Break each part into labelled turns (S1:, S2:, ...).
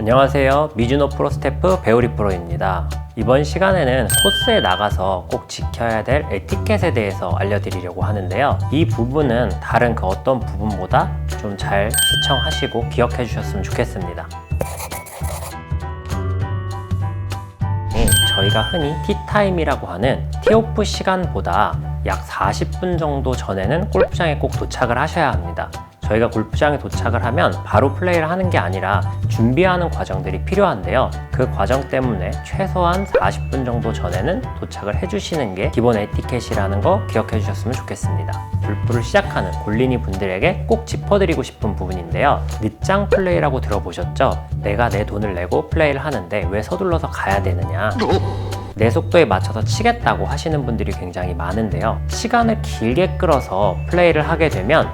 S1: 안녕하세요. 미주노 프로 스태프 배우리 프로입니다. 이번 시간에는 코스에 나가서 꼭 지켜야 될 에티켓에 대해서 알려드리려고 하는데요. 이 부분은 다른 그 어떤 부분보다 좀 잘 시청하시고 기억해 주셨으면 좋겠습니다. 네, 저희가 흔히 티타임이라고 하는 티오프 시간보다 약 40분 정도 전에는 골프장에 꼭 도착을 하셔야 합니다. 저희가 골프장에 도착을 하면 바로 플레이를 하는 게 아니라 준비하는 과정들이 필요한데요. 그 과정 때문에 최소한 40분 정도 전에는 도착을 해주시는 게 기본 에티켓이라는 거 기억해 주셨으면 좋겠습니다. 골프를 시작하는 골린이 분들에게 꼭 짚어드리고 싶은 부분인데요. 늦장 플레이라고 들어보셨죠? 내가 내 돈을 내고 플레이를 하는데 왜 서둘러서 가야 되느냐? 내 속도에 맞춰서 치겠다고 하시는 분들이 굉장히 많은데요. 시간을 길게 끌어서 플레이를 하게 되면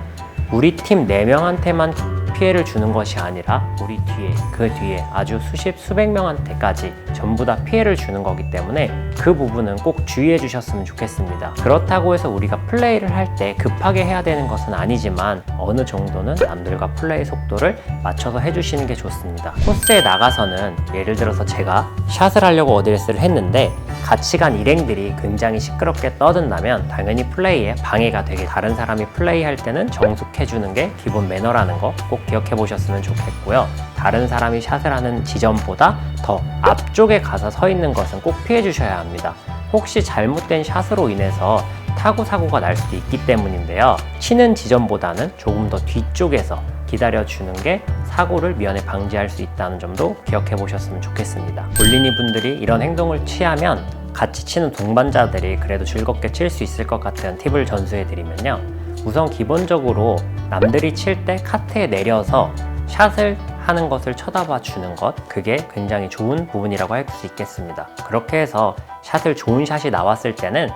S1: 우리 팀 4명한테만 피해를 주는 것이 아니라 우리 뒤에 그 뒤에 아주 수십 수백 명한테까지 전부 다 피해를 주는 거기 때문에 그 부분은 꼭 주의해 주셨으면 좋겠습니다. 그렇다고 해서 우리가 플레이를 할 때 급하게 해야 되는 것은 아니지만 어느 정도는 남들과 플레이 속도를 맞춰서 해주시는 게 좋습니다. 코스에 나가서는 예를 들어서 제가 샷을 하려고 어드레스를 했는데 같이 간 일행들이 굉장히 시끄럽게 떠든다면 당연히 플레이에 방해가 되게 다른 사람이 플레이할 때는 정숙해주는 게 기본 매너라는 거 꼭 기억해 보셨으면 좋겠고요. 다른 사람이 샷을 하는 지점보다 더 앞쪽에 가서 서 있는 것은 꼭 피해 주셔야 합니다. 혹시 잘못된 샷으로 인해서 타구 사고가 날 수도 있기 때문인데요. 치는 지점보다는 조금 더 뒤쪽에서 기다려주는 게 사고를 미연에 방지할 수 있다는 점도 기억해 보셨으면 좋겠습니다. 볼리니 분들이 이런 행동을 취하면 같이 치는 동반자들이 그래도 즐겁게 칠 수 있을 것 같은 팁을 전수해 드리면요. 우선 기본적으로 남들이 칠 때 카트에 내려서 샷을 하는 것을 쳐다봐 주는 것 그게 굉장히 좋은 부분이라고 할 수 있겠습니다. 그렇게 해서 샷을 좋은 샷이 나왔을 때는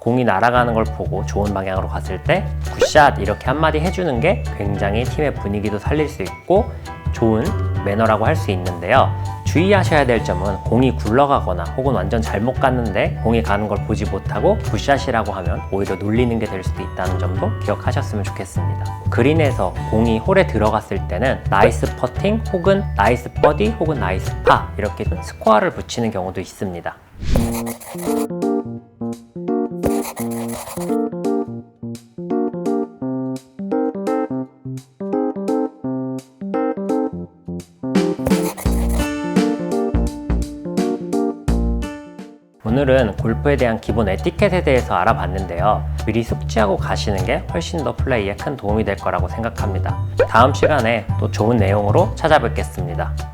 S1: 공이 날아가는 걸 보고 좋은 방향으로 갔을 때 굿샷 이렇게 한마디 해주는 게 굉장히 팀의 분위기도 살릴 수 있고 좋은 매너라고 할 수 있는데요. 주의하셔야 될 점은 공이 굴러가거나 혹은 완전 잘못 갔는데 공이 가는 걸 보지 못하고 굿샷이라고 하면 오히려 놀리는 게 될 수도 있다는 점도 기억하셨으면 좋겠습니다. 그린에서 공이 홀에 들어갔을 때는 나이스 퍼팅 혹은 나이스 버디 혹은 나이스 파 이렇게 스코어를 붙이는 경우도 있습니다. 오늘은 골프에 대한 기본 에티켓에 대해서 알아봤는데요. 미리 숙지하고 가시는 게 훨씬 더 플레이에 큰 도움이 될 거라고 생각합니다. 다음 시간에 또 좋은 내용으로 찾아뵙겠습니다.